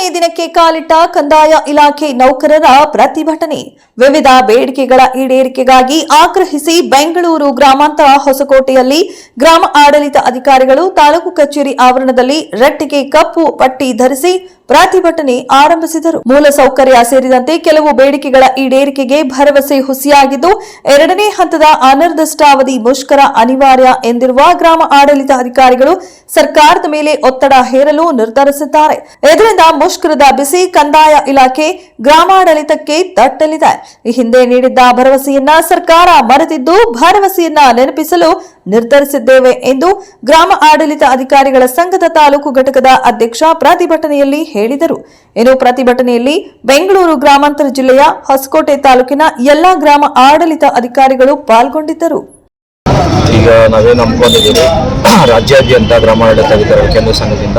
ಎರಡನೇ ದಿನಕ್ಕೆ ಕಾಲಿಟ್ಟ ಕಂದಾಯ ಇಲಾಖೆ ನೌಕರರ ಪ್ರತಿಭಟನೆ. ವಿವಿಧ ಬೇಡಿಕೆಗಳ ಈಡೇರಿಕೆಗಾಗಿ ಆಗ್ರಹಿಸಿ ಬೆಂಗಳೂರು ಗ್ರಾಮಾಂತರ ಹೊಸಕೋಟೆಯಲ್ಲಿ ಗ್ರಾಮ ಆಡಳಿತ ಅಧಿಕಾರಿಗಳು ತಾಲೂಕು ಕಚೇರಿ ಆವರಣದಲ್ಲಿ ರಟ್ಟಿಗೆ ಕಪ್ಪು ಪಟ್ಟಿ ಧರಿಸಿ ಪ್ರತಿಭಟನೆ ಆರಂಭಿಸಿದರು. ಮೂಲಸೌಕರ್ಯ ಸೇರಿದಂತೆ ಕೆಲವು ಬೇಡಿಕೆಗಳ ಈಡೇರಿಕೆಗೆ ಭರವಸೆ ಹುಸಿಯಾಗಿದ್ದು, ಎರಡನೇ ಹಂತದ ಅನಿರ್ದಿಷ್ಟಾವಧಿ ಮುಷ್ಕರ ಅನಿವಾರ್ಯ ಎಂದಿರುವ ಗ್ರಾಮ ಆಡಳಿತ ಅಧಿಕಾರಿಗಳು ಸರ್ಕಾರದ ಮೇಲೆ ಒತ್ತಡ ಹೇರಲು ನಿರ್ಧರಿಸಿದ್ದಾರೆ. ಇದರಿಂದ ಮುಷ್ಕರದ ಬಿಸಿ ಕಂದಾಯ ಇಲಾಖೆ ಗ್ರಾಮಾಡಳಿತಕ್ಕೆ ತಟ್ಟಲಿದೆ ಈ ಹಿಂದೆ ನೀಡಿದ್ದ ಭರವಸೆಯನ್ನ ಸರ್ಕಾರ ಮರೆತಿದ್ದು ಭರವಸೆಯನ್ನ ನೆನಪಿಸಲು ನಿರ್ಧರಿಸಿದ್ದೇವೆ ಎಂದು ಗ್ರಾಮ ಆಡಳಿತ ಅಧಿಕಾರಿಗಳ ಸಂಘದ ತಾಲೂಕು ಘಟಕದ ಅಧ್ಯಕ್ಷ ಪ್ರತಿಭಟನೆಯಲ್ಲಿ ಹೇಳಿದರು. ಇನ್ನು ಪ್ರತಿಭಟನೆಯಲ್ಲಿ ಬೆಂಗಳೂರು ಗ್ರಾಮಾಂತರ ಜಿಲ್ಲೆಯ ಹೊಸಕೋಟೆ ತಾಲೂಕಿನ ಎಲ್ಲಾ ಗ್ರಾಮ ಆಡಳಿತ ಅಧಿಕಾರಿಗಳು ಪಾಲ್ಗೊಂಡಿದ್ದರು. ಈಗ ನಾವೇ ನಂಬ್ಕೊಂಡಿದ್ದೀವಿ. ರಾಜ್ಯಾದ್ಯಂತ ಗ್ರಾಮಾಡಳಿತ ವಿತರಣೆ ಕೇಂದ್ರ ಸಂಘದಿಂದ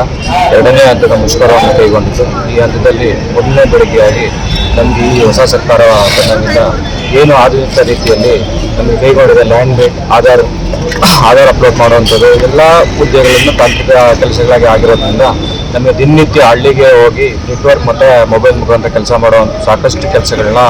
ಎರಡನೇ ಹಂತದ ಮುಷ್ಕರವನ್ನು ಕೈಗೊಂಡಿದ್ದು. ಈ ಹಂತದಲ್ಲಿ ಮೊದಲನೇ ಬೆಳಗ್ಗೆಯಾಗಿ ನಮ್ಗೆ ಈ ಹೊಸ ಸರ್ಕಾರ ಬಂದಾಗಿಂದ ಏನು ಆಧುನಿಕ ರೀತಿಯಲ್ಲಿ ನಮಗೆ ಕೈಗೊಂಡಿದೆ land based Aadhaar Aadhaar upload ಮಾಡುವಂಥದ್ದು, ಎಲ್ಲ ಹುದ್ದೆಗಳನ್ನು ತಾಂತ್ರಿಕ ಕೆಲಸಗಳಾಗಿ ಆಗಿರೋದ್ರಿಂದ ನಮಗೆ ದಿನನಿತ್ಯ ಹಳ್ಳಿಗೆ ಹೋಗಿ ನೆಟ್ವರ್ಕ್ ಮತ್ತು ಮೊಬೈಲ್ ಮುಖಾಂತರ ಕೆಲಸ ಮಾಡೋ ಸಾಕಷ್ಟು ಕೆಲಸಗಳನ್ನ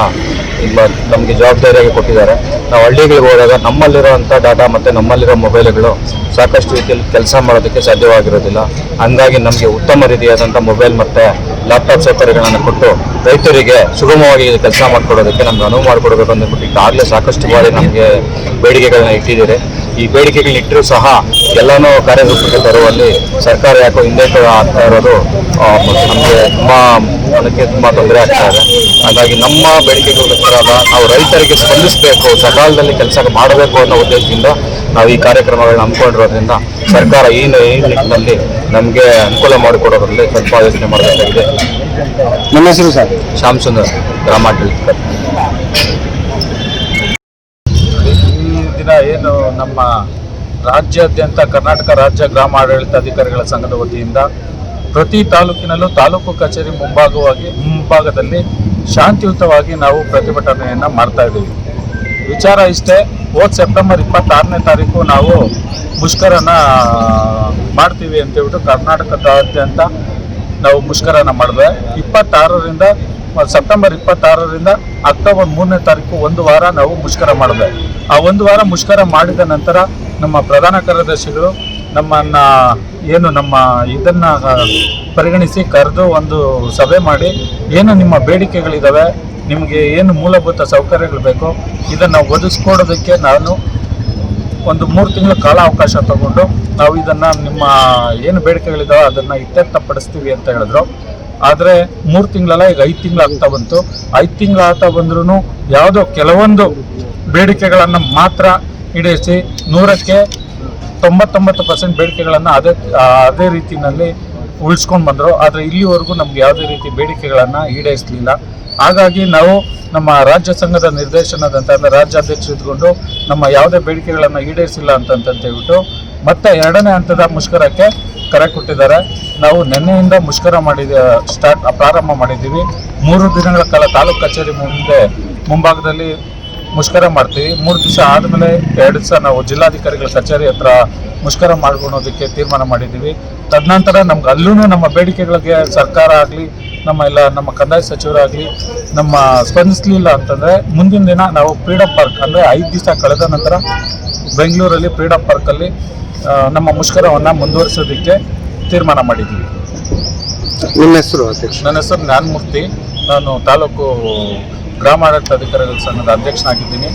ಇಲ್ಲಿ ನಮಗೆ ಜವಾಬ್ದಾರಿಯಾಗಿ ಕೊಟ್ಟಿದ್ದಾರೆ. ನಾವು ಹಳ್ಳಿಗಳಿಗೆ ಹೋದಾಗ ನಮ್ಮಲ್ಲಿರುವಂಥ ಡಾಟಾ ಮತ್ತು ನಮ್ಮಲ್ಲಿರೋ ಮೊಬೈಲ್ಗಳು ಸಾಕಷ್ಟು ರೀತಿಯಲ್ಲಿ ಕೆಲಸ ಮಾಡೋದಕ್ಕೆ ಸಾಧ್ಯವಾಗಿರೋದಿಲ್ಲ. ಹಂಗಾಗಿ ನಮಗೆ ಉತ್ತಮ ರೀತಿಯಾದಂಥ ಮೊಬೈಲ್ ಮತ್ತು ಲ್ಯಾಪ್ಟಾಪ್ ಸೌಕರ್ಯಗಳನ್ನು ಕೊಟ್ಟು ರೈತರಿಗೆ ಸುಗಮವಾಗಿ ಕೆಲಸ ಮಾಡಿಕೊಡೋದಕ್ಕೆ ನಮ್ಗೆ ಅನುವು ಮಾಡಿಕೊಡ್ಬೇಕು ಅಂದ್ಬಿಟ್ಟು ಈಗಾಗಲೇ ಸಾಕಷ್ಟು ಬಾರಿ ನಮಗೆ ಬೇಡಿಕೆಗಳನ್ನ ಇಟ್ಟಿದ್ದೀರಿ. ಈ ಬೇಡಿಕೆಗಳನ್ನ ಇಟ್ಟರೂ ಸಹ ಎಲ್ಲನೂ ಕಾರ್ಯರೂಪಕ್ಕೆ ತರುವಲ್ಲಿ ಸರ್ಕಾರ ಯಾಕೋ ಹಿಂದೆ ಆಗ್ತಾ ಇರೋದು ನಮಗೆ ತುಂಬ ಅದಕ್ಕೆ ತುಂಬ ತೊಂದರೆ ಆಗ್ತಾ ಇದೆ. ಹಾಗಾಗಿ ನಮ್ಮ ಬೇಡಿಕೆಗೋಸ್ಕರ ನಾವು ರೈತರಿಗೆ ಸ್ಪಂದಿಸಬೇಕು ಸಕಾಲದಲ್ಲಿ ಕೆಲಸ ಮಾಡಬೇಕು ಅನ್ನೋ ಉದ್ದೇಶದಿಂದ ನಾವು ಈ ಕಾರ್ಯಕ್ರಮಗಳನ್ನ ಹಮ್ಮಿಕೊಂಡಿರೋದ್ರಿಂದ ಸರ್ಕಾರ ಈ ನಿಟ್ಟಿನಲ್ಲಿ ನಮಗೆ ಅನುಕೂಲ ಮಾಡಿಕೊಡೋದ್ರಲ್ಲಿ ಸ್ವಲ್ಪ ಯೋಚನೆ ಮಾಡಬೇಕಾಗಿದೆ. ನಮ್ಮ ಹೆಸರು ಸರ್? ಶ್ಯಾಮ್ ಸುಂದರ್ ಗ್ರಾಮಾಡಳಿತ ದಿನ ಏನು ನಮ್ಮ ರಾಜ್ಯಾದ್ಯಂತ ಕರ್ನಾಟಕ ರಾಜ್ಯ ಗ್ರಾಮ ಆಡಳಿತ ಅಧಿಕಾರಿಗಳ ಸಂಘದ ವತಿಯಿಂದ ಪ್ರತಿ ತಾಲೂಕಿನಲ್ಲೂ ತಾಲೂಕು ಕಚೇರಿ ಮುಂಭಾಗವಾಗಿ ಮುಂಭಾಗದಲ್ಲಿ ಶಾಂತಿಯುತವಾಗಿ ನಾವು ಪ್ರತಿಭಟನೆಯನ್ನು ಮಾಡ್ತಾ ಇದ್ದೀವಿ. ವಿಚಾರ ಇಷ್ಟೇ, ಹೋದ ಸೆಪ್ಟೆಂಬರ್ ಇಪ್ಪತ್ತಾರನೇ ತಾರೀಕು ನಾವು ಮುಷ್ಕರನ ಮಾಡ್ತೀವಿ ಅಂತೇಳ್ಬಿಟ್ಟು ಕರ್ನಾಟಕದಾದ್ಯಂತ ನಾವು ಮುಷ್ಕರನ ಮಾಡಿದ್ರೆ ಇಪ್ಪತ್ತಾರರಿಂದ ಸೆಪ್ಟೆಂಬರ್ ಇಪ್ಪತ್ತಾರರಿಂದ ಅಕ್ಟೋಬರ್ ಮೂರನೇ ತಾರೀಕು ಒಂದು ವಾರ ನಾವು ಮುಷ್ಕರ ಮಾಡಿದೆ ಆ ಒಂದು ವಾರ ಮುಷ್ಕರ ಮಾಡಿದ ನಂತರ ನಮ್ಮ ಪ್ರಧಾನ ಕಾರ್ಯದರ್ಶಿಗಳು ನಮ್ಮನ್ನ ಏನು ನಮ್ಮ ಇದನ್ನ ಪರಿಗಣಿಸಿ ಕರೆದು ಒಂದು ಸಭೆ ಮಾಡಿ ಏನು ನಿಮ್ಮ ಬೇಡಿಕೆಗಳಿದ್ದಾವೆ ನಿಮಗೆ ಏನು ಮೂಲಭೂತ ಸೌಕರ್ಯಗಳು ಬೇಕೋ ಇದನ್ನು ಒದಗಿಸ್ಕೊಡೋದಕ್ಕೆ ನಾನು ಒಂದು ಮೂರು ತಿಂಗಳ ಕಾಲ ಅವಕಾಶ ತಗೊಂಡು ನಾವು ಇದನ್ನು ನಿಮ್ಮ ಏನು ಬೇಡಿಕೆಗಳಿದಾವೆ ಅದನ್ನು ಇತ್ಯರ್ಥಪಡಿಸ್ತೀವಿ ಅಂತ ಹೇಳಿದ್ರು. ಆದರೆ ಮೂರು ತಿಂಗಳಲ್ಲ, ಈಗ ಐದು ತಿಂಗಳು ಆಗ್ತಾ ಬಂತು. ಐದು ತಿಂಗಳು ಆಗ್ತಾ ಬಂದ್ರೂ ಯಾವುದೋ ಕೆಲವೊಂದು ಬೇಡಿಕೆಗಳನ್ನು ಮಾತ್ರ ಈಡೇರಿಸಿ ನೂರಕ್ಕೆ ತೊಂಬತ್ತೊಂಬತ್ತು ಪರ್ಸೆಂಟ್ ಬೇಡಿಕೆಗಳನ್ನು ಅದೇ ಅದೇ ರೀತಿಯಲ್ಲಿ ಉಳಿಸ್ಕೊಂಡು ಬಂದರು. ಆದರೆ ಇಲ್ಲಿವರೆಗೂ ನಮ್ಗೆ ಯಾವುದೇ ರೀತಿ ಬೇಡಿಕೆಗಳನ್ನು ಈಡೇರಿಸಲಿಲ್ಲ. ಹಾಗಾಗಿ ನಾವು ನಮ್ಮ ರಾಜ್ಯ ಸಂಘದ ನಿರ್ದೇಶನದಂತ, ಅಂದರೆ ರಾಜ್ಯಾಧ್ಯಕ್ಷರು ಇದ್ಕೊಂಡು ನಮ್ಮ ಯಾವುದೇ ಬೇಡಿಕೆಗಳನ್ನು ಈಡೇರಿಸಿಲ್ಲ ಅಂತಂತ ಹೇಳ್ಬಿಟ್ಟು ಮತ್ತೆ ಎರಡನೇ ಹಂತದ ಮುಷ್ಕರಕ್ಕೆ ಕರೆ ಕೊಟ್ಟಿದ್ದಾರೆ. ನಾವು ನಿನ್ನೆಯಿಂದ ಮುಷ್ಕರ ಮಾಡಿದ ಸ್ಟಾರ್ಟ್ ಪ್ರಾರಂಭ ಮಾಡಿದ್ದೀವಿ. ಮೂರು ದಿನಗಳ ಕಾಲ ತಾಲೂಕು ಕಚೇರಿ ಮುಂದೆ, ಮುಂಭಾಗದಲ್ಲಿ ಮುಷ್ಕರ ಮಾಡ್ತೀವಿ. ಮೂರು ದಿವಸ ಆದಮೇಲೆ ಎರಡು ದಿವಸ ನಾವು ಜಿಲ್ಲಾಧಿಕಾರಿಗಳ ಕಚೇರಿ ಹತ್ರ ಮುಷ್ಕರ ಮಾಡ್ಕೊಳೋದಕ್ಕೆ ತೀರ್ಮಾನ ಮಾಡಿದ್ದೀವಿ. ತದನಂತರ ನಮ್ಗೆ ಅಲ್ಲೂ ನಮ್ಮ ಬೇಡಿಕೆಗಳಿಗೆ ಸರ್ಕಾರ ಆಗಲಿ ನಮ್ಮ ಎಲ್ಲ ನಮ್ಮ ಕಂದಾಯ ಸಚಿವರಾಗಲಿ ನಮ್ಮ ಸ್ಪಂದಿಸಲಿಲ್ಲ ಅಂತಂದರೆ ಮುಂದಿನ ದಿನ ನಾವು ಫ್ರೀಡಮ್ ಪಾರ್ಕ್ ಅಂದರೆ ಐದು ದಿವಸ ಕಳೆದ ನಂತರ ಬೆಂಗಳೂರಲ್ಲಿ ಫ್ರೀಡಮ್ ಪಾರ್ಕಲ್ಲಿ ನಮ್ಮ ಮುಷ್ಕರವನ್ನು ಮುಂದುವರಿಸೋದಕ್ಕೆ ತೀರ್ಮಾನ ಮಾಡಿದ್ದೀವಿ. ನನ್ನ ಹೆಸರು ನನ್ನ ಹೆಸರು ಜ್ಞಾನಮೂರ್ತಿ. ನಾನು ತಾಲೂಕು ಗ್ರಾಮಾಡಳಿತ ಅಧಿಕಾರಿಗಳ ಸಂಘದ ಅಧ್ಯಕ್ಷನಾಗಿದ್ದೀನಿ.